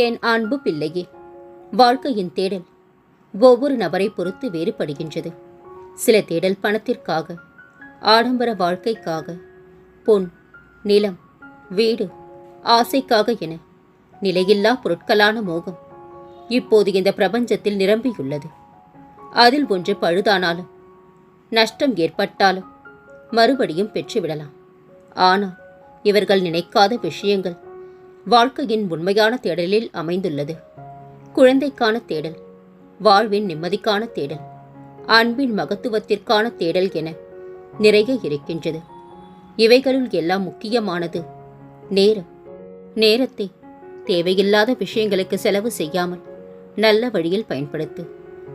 என் அன்பு பிள்ளையே? வாழ்க்கையின் தேடல் ஒவ்வொரு நபரை பொறுத்து வேறுபடுகின்றது. சில தேடல் பணத்திற்காக ஆடம்பர வாழ்க்கைக்காக பொன் நிலம் வீடு ஆசைக்காக என நிலையில்லா பொருட்களான மோகம் இப்போது இந்த பிரபஞ்சத்தில் நிரம்பியுள்ளது. அதில் ஒன்று பழுதானாலும் நஷ்டம் ஏற்பட்டாலும் மறுபடியும் பெற்றுவிடலாம். ஆனால் இவர்கள் நினைக்காத விஷயங்கள் வாழ்க்கையின் உண்மையான தேடலில் அமைந்துள்ளது. குழந்தைக்கான தேடல் வாழ்வின் நிம்மதிக்கான தேடல் அன்பின் மகத்துவத்திற்கான தேடல் என நிறைய இருக்கின்றது. இவைகளுள் எல்லாம் முக்கியமானது நேரம். நேரத்தை தேவையில்லாத விஷயங்களுக்கு செலவு செய்யாமல் நல்ல வழியில் பயன்படுத்து.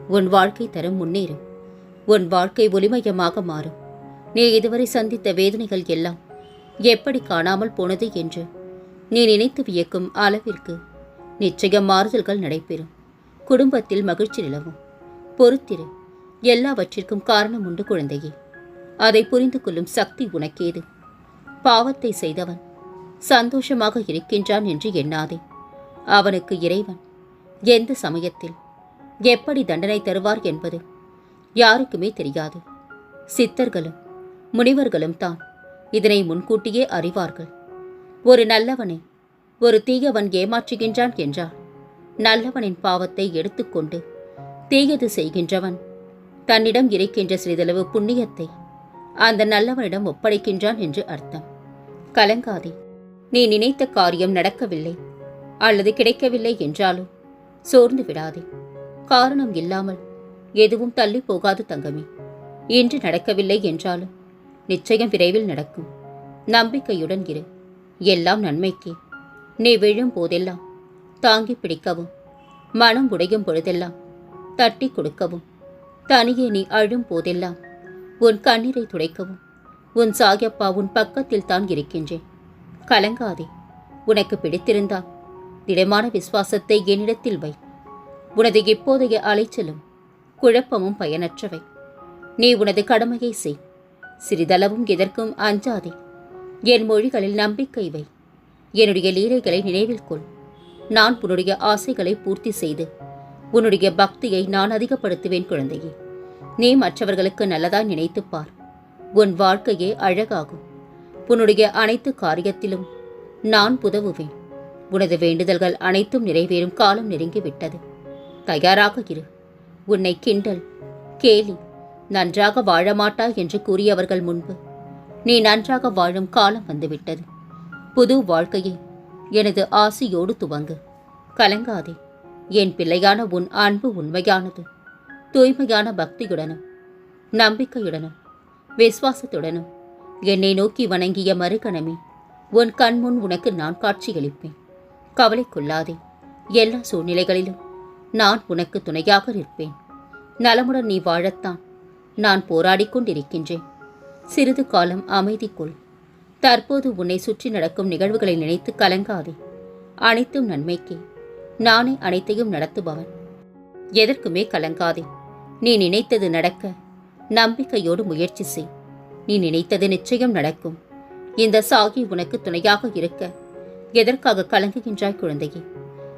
உன் வாழ்க்கை தரம் முன்னேறும். உன் வாழ்க்கை ஒளிமயமாக மாறும். நீ இதுவரை சந்தித்த வேதனைகள் எல்லாம் எப்படி காணாமல் போனது என்று நீ நினைத்து வியக்கும் அளவிற்கு நிச்சயம் மாறுதல்கள் நடைபெறும். குடும்பத்தில் மகிழ்ச்சி நிலவும். பொறுத்திரு எல்லாவற்றிற்கும் காரணம் உண்டு குழந்தையே. அதை புரிந்து கொள்ளும் சக்தி உனக்கேது. பாவத்தை செய்தவன் சந்தோஷமாக இருக்கின்றான் என்று எண்ணாதே. அவனுக்கு இறைவன் எந்த சமயத்தில் எப்படி தண்டனை தருவார் என்பது யாருக்குமே தெரியாது. சித்தர்களும் முனிவர்களும் தான் இதனை முன்கூட்டியே அறிவார்கள். ஒரு நல்லவனை ஒரு தீயவன் ஏமாற்றுகின்றான் என்றால் நல்லவனின் பாவத்தை எடுத்துக்கொண்டு தீயது செய்கின்றவன். தன்னிடம் இருக்கின்ற சிறிதளவு புண்ணியத்தை அந்த நல்லவனிடம் ஒப்படைக்கின்றான் என்று அர்த்தம். கலங்காதே நீ நினைத்த காரியம் நடக்கவில்லை அல்லது கிடைக்கவில்லை என்றாலும் சோர்ந்து விடாதே. காரணம் இல்லாமல் எதுவும் தள்ளி போகாது தங்கமே. இன்று நடக்கவில்லை என்றாலும் நிச்சயம் விரைவில் நடக்கும். நம்பிக்கையுடன் இரு. எல்லாம் நன்மைக்கே. நீ விழும் போதெல்லாம் தாங்கி பிடிக்கவும் மனம் உடையும் பொழுதெல்லாம் தட்டி கொடுக்கவும் தனியே நீ அழும் போதெல்லாம் உன் கண்ணீரை துடைக்கவும் உன் சாயப்பா உன் பக்கத்தில் தான் இருக்கின்றேன். கலங்காதே உனக்கு பிடித்திருந்தால் திடமான விசுவாசத்தை என்னிடத்தில் வை. உனது இப்போதைய அலைச்சலும் குழப்பமும் பயனற்றவை. நீ உனது கடமையை செய் சிறிதளவும் எதற்கும் அஞ்சாதே. என் மொழிகளில் நம்பிக்கை வை. என்னுடைய லீலைகளை நினைவில் கொள். நான் உன்னுடைய ஆசைகளை பூர்த்தி செய்து உன்னுடைய பக்தியை நான் அதிகப்படுத்துவேன் குழந்தையே. நீ மற்றவர்களுக்கு நல்லதாய் நினைத்துப் பார். உன் வாழ்க்கையே அழகாகும். உன்னுடைய அனைத்து காரியத்திலும் நான் உதவுவேன். உனது வேண்டுதல்கள் அனைத்தும் நிறைவேறும் காலம் நெருங்கிவிட்டது தயாராக இரு. உன்னை கிண்டல் கேலி நன்றாக வாழ மாட்டாய் என்று கூறியவர்கள் முன்பு நீ நன்றாக வாழும் காலம் வந்துவிட்டது. புது வாழ்க்கையை எனது ஆசையோடு துவங்கு. கலங்காதே. என் பிள்ளையான உன் அன்பு உண்மையானது. தூய்மையான பக்தியுடனும் நம்பிக்கையுடனும் விசுவாசத்துடனும் என்னை நோக்கி வணங்கிய மறுகணமே உன் கண்முன் உனக்கு நான் காட்சியளிப்பேன். கவலை கொள்ளாதே எல்லா சூழ்நிலைகளிலும் நான் உனக்கு துணையாக நிற்பேன். நலமுடன் நீ வாழத்தான் நான் போராடிக் கொண்டிருக்கின்றேன். சிறிது காலம் அமைதிக்குள். தற்போது உன்னை சுற்றி நடக்கும் நிகழ்வுகளை நினைத்து கலங்காதே. அனைத்தும் நன்மைக்கே. நானே அனைத்தையும் நடத்துபவன். எதற்குமே கலங்காதே. நீ நினைத்தது நடக்க. நம்பிக்கையோடு முயற்சி செய். நீ நினைத்தது நிச்சயம் நடக்கும். இந்த சாகி உனக்கு துணையாக இருக்க. எதற்காக கலங்குகின்றாய் குழந்தையே?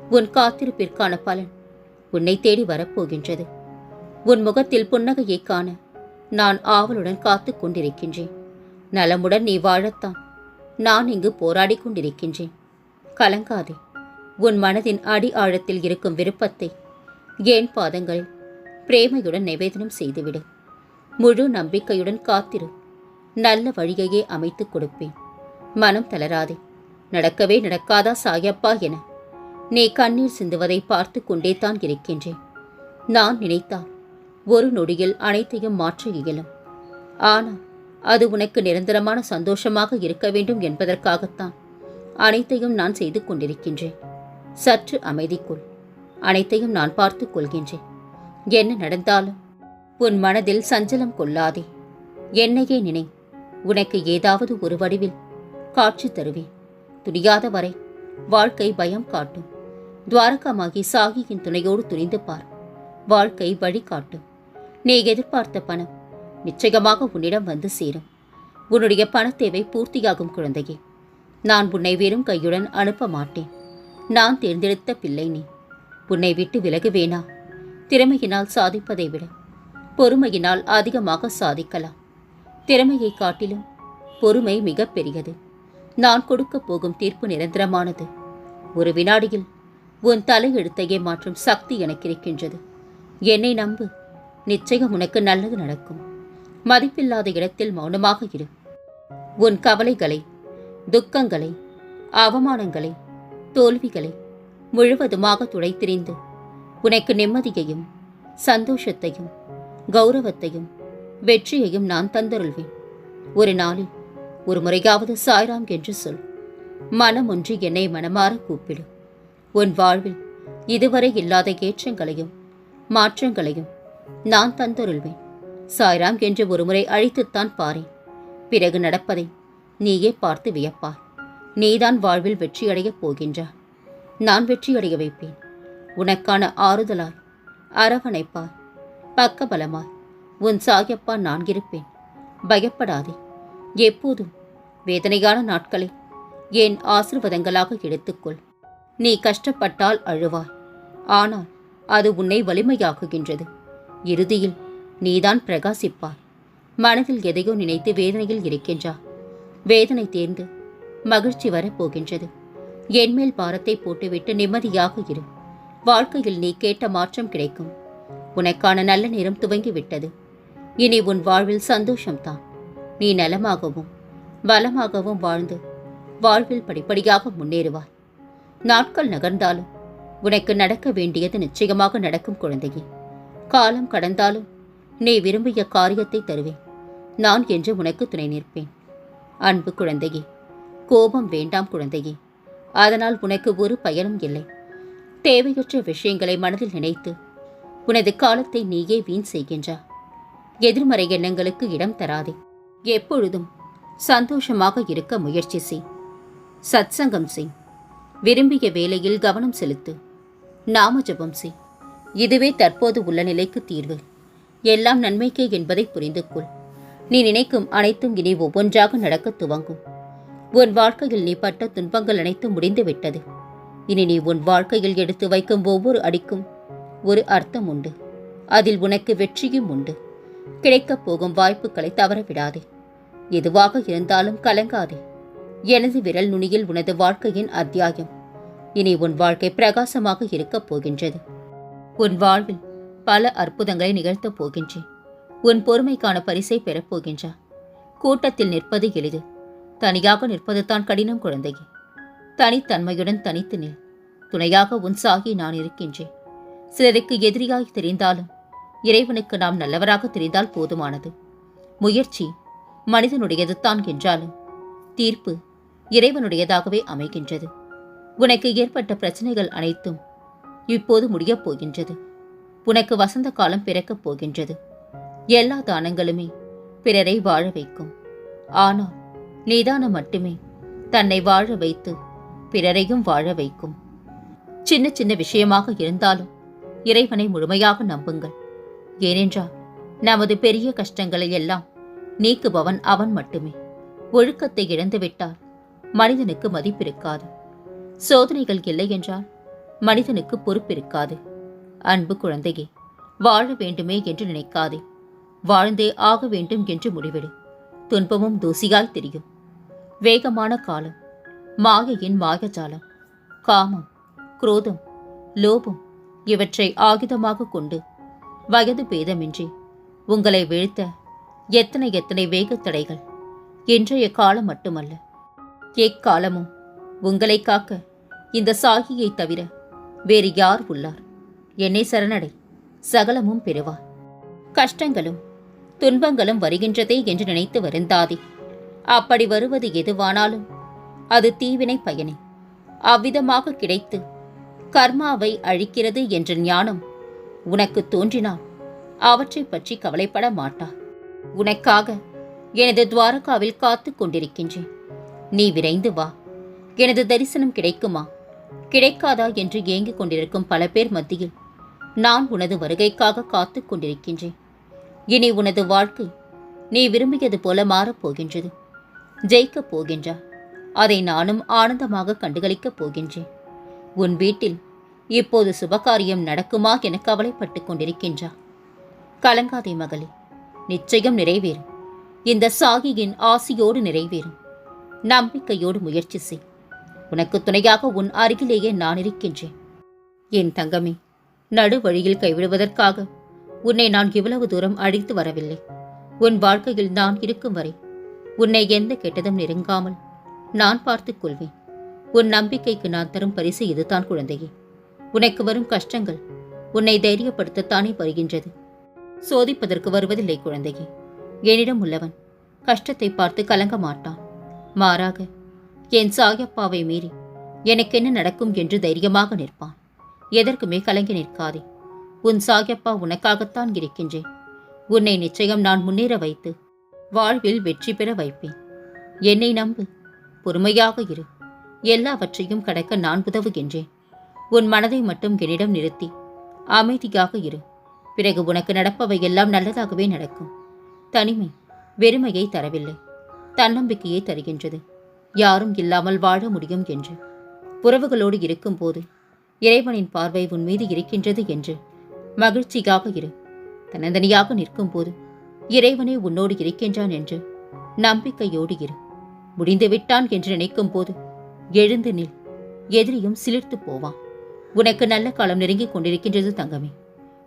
உன் காத்திருப்பிற்கான பலன் உன்னை தேடி வரப்போகின்றது. உன் முகத்தில் புன்னகையை காண. நான் ஆவலுடன் காத்து கொண்டிருக்கின்றேன். நலமுடன் நீ வாழத்தான். நான் இங்கு போராடிக் கொண்டிருக்கின்றேன். கலங்காதே. உன் மனதின் அடி ஆழத்தில் இருக்கும் விருப்பத்தை ஏன் பாதங்களில் பிரேமையுடன் நிவேதனம் செய்துவிடு. முழு நம்பிக்கையுடன் காத்திரு. நல்ல வழியையே அமைத்துக் கொடுப்பேன். மனம் தளராதே. நடக்கவே நடக்காதா சாயப்பா என. நீ கண்ணீர் சிந்துவதை பார்த்து கொண்டே தான் இருக்கின்றேன். நான் நினைத்தால் ஒரு நொடியில் அனைத்தையும் மாற்ற இயலும். ஆனால் அது உனக்கு நிரந்தரமான சந்தோஷமாக இருக்க வேண்டும் என்பதற்காகத்தான் அனைத்தையும் நான் செய்து கொண்டிருக்கின்றேன். சற்று அமைதிக்குள் அனைத்தையும் நான் பார்த்துக் கொள்கின்றேன். என்ன நடந்தாலும் உன் மனதில் சஞ்சலம் கொள்ளாதே. என்னையே நினை உனக்கு ஏதாவது ஒரு வடிவில் காட்சி தருவேன். துணியாத வரை வாழ்க்கை பயம் காட்டும். துவாரகமாகி சாகியின் துணையோடு துணிந்து பார். வாழ்க்கை வழி காட்டும். நீ எதிர்பார்த்த பணம் நிச்சயமாக உன்னிடம் வந்து சேரும். உன்னுடைய பணத்தேவை பூர்த்தியாகும் குழந்தையே. நான் உன்னை வெறும் கையுடன் அனுப்ப மாட்டேன். நான் தேர்ந்தெடுத்த பிள்ளை நீ. உன்னை விட்டு விலகுவேனா திறமையினால் சாதிப்பதை விட பொறுமையினால் அதிகமாக சாதிக்கலாம். திறமையை காட்டிலும் பொறுமை மிக பெரியது. நான் கொடுக்கப் போகும் தீர்ப்பு நிரந்தரமானது. ஒரு வினாடியில் உன் தலையெழுத்தையே மாற்றும் சக்தி எனக்கு இருக்கின்றது. என்னை நம்பு. நிச்சயம் உனக்கு நல்லது நடக்கும். மதிப்பில்லாத இடத்தில் மௌனமாக இரு. உன் கவலைகளை துக்கங்களை அவமானங்களை தோல்விகளை முழுவதுமாக துடைத்திரிந்து உனக்கு நிம்மதியையும் சந்தோஷத்தையும் கௌரவத்தையும் வெற்றியையும் நான் தந்தருள்வேன். ஒரு நாளில் ஒரு முறையாவது சாய்ராம் என்று சொல். மனம் ஒன்று என்னை மனமாற கூப்பிடு. உன் வாழ்வில் இதுவரை இல்லாத ஏற்றங்களையும் மாற்றங்களையும் நான் தந்தருள்வேன். சாய்ராம் என்று ஒருமுறை அழைத்துத்தான் பாரேன். பிறகு நடப்பதை நீயே பார்த்து வியப்பா நீதான் வாழ்வில் வெற்றியடையப் போகின்றாய். நான் வெற்றியடைய வைப்பேன். உனக்கான ஆறுதலாய் அரவணைப்பாய். பக்கபலமாய். உன் சாயப்பா நான் இருப்பேன். பயப்படாதே. எப்போதும் வேதனையான நாட்களை என் ஆசிர்வாதங்களாக எடுத்துக்கொள். நீ கஷ்டப்பட்டால் அழுவாய். ஆனால் அது உன்னை வலிமையாக்குகின்றது. இறுதியில் நீதான் பிரகாசிப்பாய். மனதில் எதையோ நினைத்து வேதனையில் இருக்கின்றா. வேதனை தேர்ந்து மகிழ்ச்சி வரப்போகின்றது என்மேல் பாரத்தை போட்டுவிட்டு நிம்மதியாக இரு. வாழ்க்கையில் நீ கேட்ட மாற்றம் கிடைக்கும். உனக்கான நல்ல நேரம் துவங்கிவிட்டது. இனி உன் வாழ்வில் சந்தோஷம்தான். நீ நலமாகவும் வளமாகவும் வாழ்ந்து வாழ்வில் படிப்படியாக முன்னேறுவாய். நாட்கள் நகர்ந்தாலும் உனக்கு நடக்க வேண்டியது நிச்சயமாக நடக்கும் குழந்தையே. காலம் கடந்தாலும் நீ விரும்பிய காரியத்தை தருவேன். நான் என்று உனக்கு துணை நிற்பேன். அன்பு குழந்தையே கோபம் வேண்டாம் குழந்தையே. அதனால் உனக்கு ஒரு பயனும் இல்லை. தேவையற்ற விஷயங்களை மனதில் நினைத்து உனது காலத்தை நீயே வீண் செய்கின்றா. எதிர்மறை எண்ணங்களுக்கு இடம் தராதே. எப்பொழுதும் சந்தோஷமாக இருக்க முயற்சி செய். சத்சங்கம் செய். விரும்பிய வேலையில் கவனம் செலுத்து. நாம ஜபம் செய். இதுவே தற்போது உள்ள நிலைக்கு தீர்வு. எல்லாம் நன்மைக்கே என்பதை புரிந்து கொள் நீ நினைக்கும் அனைத்தும் இனி ஒவ்வொன்றாக நடக்க துவங்கும். உன் வாழ்க்கையில் நீ பட்ட துன்பங்கள் அனைத்தும் முடிந்து விட்டது இனி நீ உன் வாழ்க்கையில் எடுத்து வைக்கும் ஒவ்வொரு அடிக்கும் ஒரு அர்த்தம் உண்டு. அதில் உனக்கு வெற்றியும் உண்டு. கிடைக்கப் போகும் வாய்ப்புகளை தவற விடாதே எதுவாக இருந்தாலும் கலங்காதே. எனது விரல் நுனியில் உனது வாழ்க்கையின் அத்தியாயம். இனி உன் வாழ்க்கை பிரகாசமாக இருக்கப் போகின்றது. உன் வாழ்வில் பல அற்புதங்களை நிகழ்த்தப் போகின்றேன். உன் பொறுமைக்கான பரிசை பெறப்போகின்றா கூட்டத்தில் நிற்பது எளிது. தனியாக நிற்பது தான் கடினம் குழந்தையே. தனித்தன்மையுடன் தனித்து நில். துணையாக உன் சாகி நான் இருக்கின்றேன். சிலருக்கு எதிரியாய் தெரிந்தாலும் இறைவனுக்கு நாம் நல்லவராக தெரிந்தால் போதுமானது. முயற்சி மனிதனுடையது தான் என்றாலும் தீர்ப்பு இறைவனுடையதாகவே அமைகின்றது. உனக்கு ஏற்பட்ட பிரச்சனைகள் அனைத்தும் இப்போது முடியப் போகின்றது. உனக்கு வசந்த காலம் பிறக்கப் போகின்றது. எல்லா தானங்களுமே பிறரை வாழ வைக்கும். ஆனால் நிதானம் மட்டுமே தன்னை வாழ வைத்து பிறரையும் வாழ வைக்கும். சின்ன சின்ன விஷயமாக இருந்தாலும் இறைவனை முழுமையாக நம்புங்கள். ஏனென்றால் நமது பெரிய கஷ்டங்களை எல்லாம் நீக்குபவன் அவன் மட்டுமே. ஒழுக்கத்தை இழந்துவிட்டால் மனிதனுக்கு மதிப்பிருக்காது. சோதனைகள் இல்லை என்றால் மனிதனுக்கு பொறுப்பிருக்காது. அன்பு குழந்தையே வாழ வேண்டுமே என்று நினைக்காதே. வாழ்ந்தே ஆக வேண்டும் என்று முடிவிடு. துன்பமும் தூசியால் தெரியும். வேகமான காலம் மாயையின் மாயஜாலம் காமம் குரோதம் லோபம் இவற்றை ஆயுதமாக கொண்டு வயது பேதமின்றி உங்களை வீழ்த்த எத்தனை எத்தனை வேகத்தடைகள். இன்றைய காலம் மட்டுமல்ல எக்காலமும் உங்களை காக்க இந்த சாகியை தவிர வேறு யார் உள்ளார்? என்னை சரணடை. சகலமும் பெறுவார் கஷ்டங்களும் துன்பங்களும் வருகின்றதே என்று நினைத்து வருந்தாதே. அப்படி வருவது எதுவானாலும் அது தீவினை பயனே. அவ்விதமாக கிடைத்து கர்மாவை அழிக்கிறது என்ற ஞானம் உனக்கு தோன்றினால் அவற்றைப் பற்றி கவலைப்பட மாட்டார் உனக்காக எனது துவாரகாவில் காத்துக் கொண்டிருக்கின்றேன். நீ விரைந்து வா. எனது தரிசனம் கிடைக்குமா? கிடைக்காதா என்று ஏங்கிக் கொண்டிருக்கும் பல பேர் மத்தியில் நான் உனது வருகைக்காக காத்துக் கொண்டிருக்கின்றேன். இனி உனது வாழ்க்கை நீ விரும்பியது போல மாறப் போகின்றது. ஜெயிக்கப் போகின்றா. அதை நானும் ஆனந்தமாக கண்டுகளிக்கப் போகின்றேன். உன் வீட்டில் இப்போது சுபகாரியம் நடக்குமா என கவலைப்பட்டுக் கொண்டிருக்கின்றா. கலங்காதே மகளே நிச்சயம் நிறைவேறும். இந்த சாகியின் ஆசியோடு நிறைவேறும். நம்பிக்கையோடு முயற்சி செய். உனக்கு துணையாக உன் அருகிலேயே நான் இருக்கின்றேன். என் தங்கமே நடு வழியில் கைவிடுவதற்காக உன்னை நான் இவ்வளவு தூரம் அழைத்து வரவில்லை. உன் வாழ்க்கையில் நான் இருக்கும் வரை உன்னை எந்த கெட்டதும் நெருங்காமல் நான் பார்த்துக் கொள்வேன். உன் நம்பிக்கைக்கு நான் தரும் பரிசு இதுதான் குழந்தையே. உனக்கு வரும் கஷ்டங்கள் உன்னை தைரியப்படுத்தத்தானே வருகின்றது. சோதிப்பதற்கு வருவதில்லை குழந்தையே. என்னிடம் உள்ளவன் கஷ்டத்தை பார்த்து கலங்க மாட்டான். மாறாக என் சாயப்பாவை மீறி எனக்கென்ன நடக்கும் என்று தைரியமாக நிற்பான். எதற்குமே கலங்கி நிற்காதே. உன் சாயப்பா உனக்காகத்தான் இருக்கின்றேன். உன்னை நிச்சயம் நான் முன்னேற வைத்து வாழ்வில் வெற்றி பெற வைப்பேன். என்னை நம்பு. பொறுமையாக இரு. எல்லாவற்றையும் கடக்க நான் உதவுகின்றேன். உன் மனதை மட்டும் என்னிடம் நிறுத்தி அமைதியாக இரு. பிறகு உனக்கு நடப்பவை எல்லாம் நல்லதாகவே நடக்கும். தனிமை வெறுமையை தரவில்லை. தன்னம்பிக்கையை தருகின்றது. யாரும் இல்லாமல் வாழ முடியும் என்று. உறவுகளோடு இருக்கும்போது இறைவனின் பார்வை உன் மீது இருக்கின்றது என்று மகிழ்ச்சியாக இரு. தன்னந்தனியாக நிற்கும்போது இறைவனே உன்னோடு இருக்கின்றான் என்று நம்பிக்கையோடு இரு. முடிந்துவிட்டான் என்று நினைக்கும் போது எழுந்து நில். எதிரியும் சிலிர்த்து போவான். உனக்கு நல்ல காலம் நெருங்கிக் கொண்டிருக்கின்றது தங்கமே.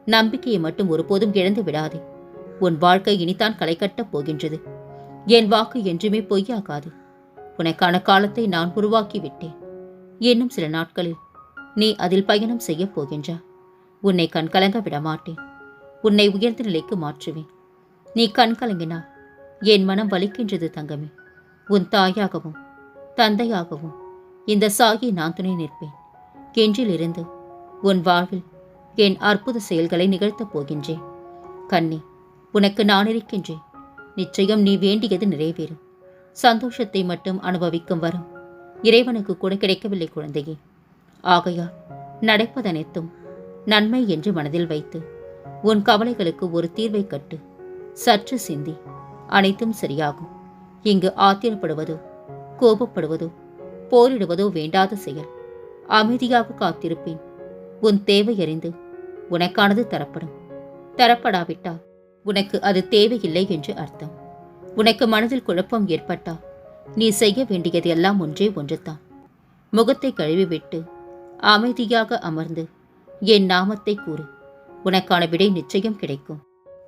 நம்பிக்கையை மட்டும் ஒருபோதும் இழந்து விடாதே. உன் வாழ்க்கை இனித்தான் களை கட்டப் போகின்றது. என் வாக்கு என்றுமே பொய்யாகாது. உனக்கான காலத்தை நான் உருவாக்கிவிட்டேன். இன்னும் சில நாட்களில் நீ அதில் பயணம் செய்யப் போகின்றா. உன்னை கண்கலங்க விடமாட்டேன் உன்னை உயர்ந்த நிலைக்கு மாற்றுவேன். நீ கண் கலங்கினால் என் மனம் வலிக்கின்றது தங்கமே. உன் தாயாகவும் தந்தையாகவும் இந்த சாகி நான் துணை நிற்பேன். என்றிலிருந்து உன் வாழ்வில் என் அற்புத செயல்களை நிகழ்த்தப் போகின்றேன். கண்ணே உனக்கு நான் இருக்கின்றேன். நிச்சயம் நீ வேண்டியது நிறைவேறும். சந்தோஷத்தை மட்டும் அனுபவிக்கும் வரும். இறைவனுக்கு கூட கிடைக்கவில்லை குழந்தையே. ஆகையால் நடப்பதனைத்தும் நன்மை என்று மனதில் வைத்து உன் கவலைகளுக்கு ஒரு தீர்வை கட்டு சற்று சிந்தி அனைத்தும் சரியாகும். இங்கு ஆத்திரப்படுவதோ கோபப்படுவதோ போரிடுவதோ வேண்டாத செயல். அமைதியாக காத்திருப்பேன். உன் தேவை அறிந்து உனக்கானது தரப்படும். தரப்படாவிட்டால் உனக்கு அது தேவையில்லை என்று அர்த்தம். உனக்கு மனதில் குழப்பம் ஏற்பட்டா? நீ செய்ய வேண்டியது எல்லாம் ஒன்றே ஒன்றுதான். முகத்தை கழுவிவிட்டு அமைதியாக அமர்ந்து என் நாமத்தை கூறு. உனக்கான விடை நிச்சயம் கிடைக்கும்.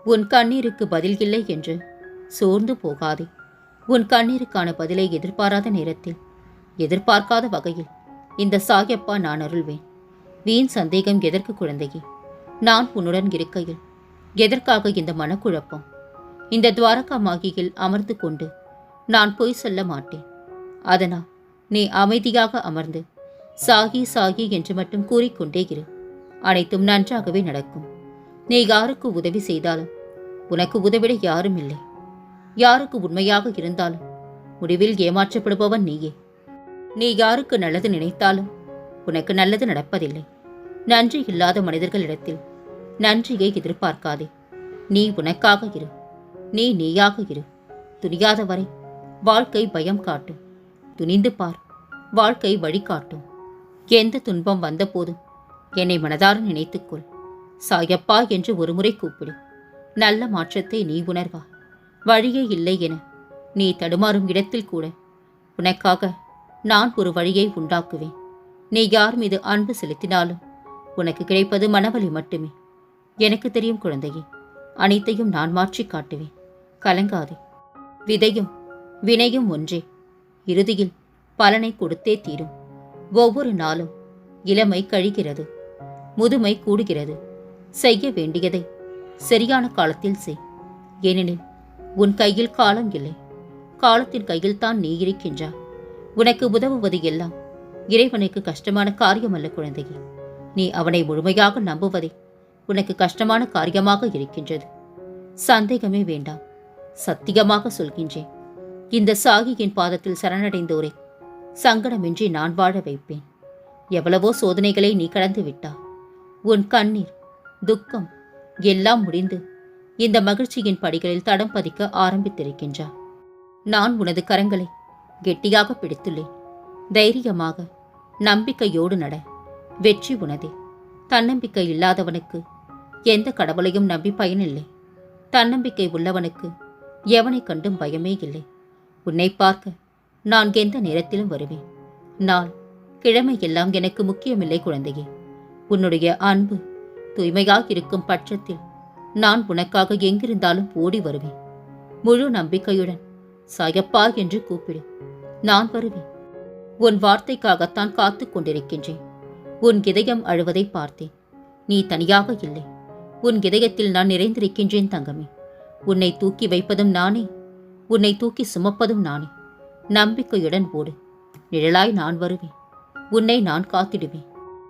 உன் கண்ணீருக்கு பதில் இல்லை என்று சோர்ந்து போகாதே. உன் கண்ணீருக்கான பதிலை எதிர்பாராத நேரத்தில் எதிர்பார்க்காத வகையில் இந்த சாயப்பா நான் அருள்வேன். வீண் சந்தேகம் எதற்கு குழந்தையே? நான் உன்னுடன் இருக்கையில் எதற்காக இந்த மனக்குழப்பம்? இந்த துவாரகா மாகியில் அமர்ந்து கொண்டு நான் பொய் சொல்ல மாட்டேன். அதனால் நீ அமைதியாக அமர்ந்து சாகி சாகி என்று மட்டும் கூறிக்கொண்டே இரு. அனைத்தும் நன்றாகவே நடக்கும். நீ யாருக்கு உதவி செய்தாலும் உனக்கு உதவிட யாரும் இல்லை. யாருக்கு உண்மையாக இருந்தாலும் முடிவில் ஏமாற்றப்படுபவன் நீயே. நீ யாருக்கு நல்லது நினைத்தாலும் உனக்கு நல்லது நடப்பதில்லை. நன்றி இல்லாத மனிதர்களிடத்தில் நன்றியை எதிர்பார்க்காதே. நீ உனக்காக இரு. நீ நீயாக இரு. துணியாத வரை வாழ்க்கை பயம் காட்டும். துணிந்து பார் வாழ்க்கை வழிகாட்டும் எந்த துன்பம் வந்தபோதும் என்னை மனதார நினைத்துக்கொள் சாயப்பா என்று ஒருமுறை கூப்பிடு. நல்ல மாற்றத்தை நீ உணர்வா. வழியே இல்லை என நீ தடுமாறும் இடத்தில் கூட உனக்காக நான் ஒரு வழியை உண்டாக்குவேன். நீ யார் மீது அன்பு செலுத்தினாலும் உனக்கு கிடைப்பது மனவலி மட்டுமே. எனக்கு தெரியும் குழந்தையே அனைத்தையும் நான் மாற்றிக் காட்டுவேன். கலங்காதே. விதையும் வினையும் ஒன்றே. இறுதியில் பலனை கொடுத்தே தீரும். ஒவ்வொரு நாளும் இளமை கழிகிறது முதுமை கூடுகிறது. செய்ய வேண்டியதை சரியான காலத்தில் செய். ஏனெனில் உன் கையில் காலம் இல்லை. காலத்தின் கையில் தான் நீ இருக்கின்றா உனக்கு உதவுவது எல்லாம் இறைவனுக்கு கஷ்டமான காரியம் அல்ல குழந்தையே. நீ அவனை முழுமையாக நம்புவதே உனக்கு கஷ்டமான காரியமாக இருக்கின்றது. சந்தேகமே வேண்டாம். சத்தியமாக சொல்கின்றேன். இந்த சாகியின் பாதத்தில் சரணடைந்தோரை. சங்கடமின்றி நான் வாழ வைப்பேன். எவ்வளவோ சோதனைகளை நீ கடந்து விட்டா. உன் கண்ணீர் துக்கம் எல்லாம் முடிந்து இந்த மகிழ்ச்சியின் படிகளில் தடம் பதிக்க ஆரம்பித்திருக்கின்றா. நான் உனது கரங்களை கெட்டியாக பிடித்துள்ளேன். தைரியமாக நம்பிக்கையோடு நட. வெற்றி உனதே. தன்னம்பிக்கை இல்லாதவனுக்கு எந்த கடவுளையும் நம்பி பயனில்லை. தன்னம்பிக்கை உள்ளவனுக்கு எவனை கண்டும் பயமே இல்லை. உன்னை பார்க்க நான் எந்த நேரத்திலும் வருவேன். நாள் கிழமை எல்லாம் எனக்கு முக்கியமில்லை குழந்தையே. உன்னுடைய அன்பு தூய்மையாக இருக்கும் பட்சத்தில் நான் உனக்காக எங்கிருந்தாலும் ஓடி வருவேன். முழு நம்பிக்கையுடன் சாயப்பா என்று கூப்பிடு. நான் வருவேன். உன் வார்த்தைக்காகத்தான் காத்து கொண்டிருக்கின்றேன். உன் இதயம் அழுவதை பார்த்தேன். நீ தனியாக இல்லை. உன் இதயத்தில் நான் நிறைந்திருக்கின்றேன் தங்கமே. உன்னை தூக்கி வைப்பதும் நானே. உன்னை தூக்கி சுமப்பதும் நானே. நம்பிக்கையுடன் ஓடு. நிழலாய் நான் வருவேன். உன்னை நான் காத்திடுவேன்.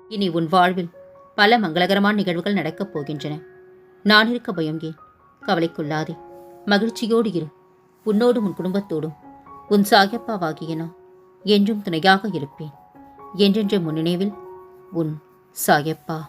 இனி உன் வாழ்வில் பல மங்களகரமான நிகழ்வுகள் நடக்கப் போகின்றன. நான் இருக்க பயம் ஏன்? கவலைக்குள்ளாதே. மகிழ்ச்சியோடு இரு. உன்னோடும் உன் குடும்பத்தோடும். உன் சாயப்பாவாகிய நான் என்றும் துணையாக இருப்பேன். என்றென்ற முன்னினைவில் உன் சாயப்பா.